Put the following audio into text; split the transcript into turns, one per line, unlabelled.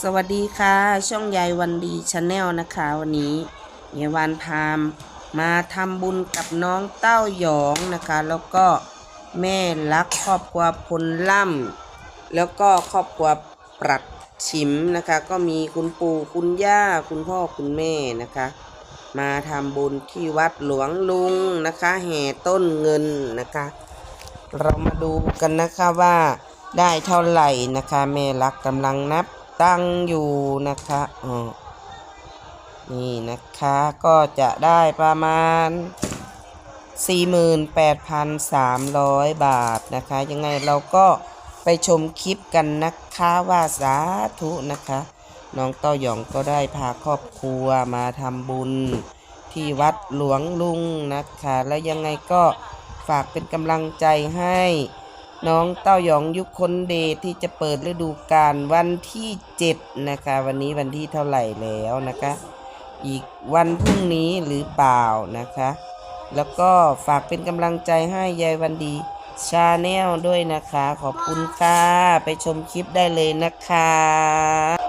สวัสดีค่ะ ช่องยายวันดีชาแนลนะคะ วันนี้ยายวันพามมาทำบุญกับน้องเต้าหยองนะคะ แล้วก็แม่รักครอบครัวพลล่ำแล้วก็ครอบครัวปรัดชิมนะคะ ก็มีคุณปู่คุณย่าคุณพ่อคุณแม่นะคะ มาทำบุญที่วัดหลวงลุงนะคะแห่ต้นเงินนะคะ เรามาดูกันนะคะว่าได้เท่าไหร่นะคะ แม่รักกำลังนับ ตั้งอยู่นะคะอ๋อนี่นะคะก็จะได้ประมาณ 48,300 บาทนะคะ ยังไงเราก็ไปชมคลิปกันนะคะว่าสาธุนะคะ น้องเต้าหยองก็ได้พาครอบครัวมาทำบุญที่วัดหลวงลุงนะคะ แล้วยังไงก็ฝากเป็นกำลังใจให้ น้องเต้าหยองยุคคนเดทที่จะเปิดฤดูกาลวันที่ 7 นะคะ วันนี้วันที่เท่าไหร่แล้วนะคะ อีกวันพรุ่งนี้หรือเปล่านะคะ แล้วก็ฝากเป็นกำลังใจให้ยายวันดีชาแนลด้วยนะคะ ขอบคุณค่ะ ไปชมคลิปได้เลยนะคะ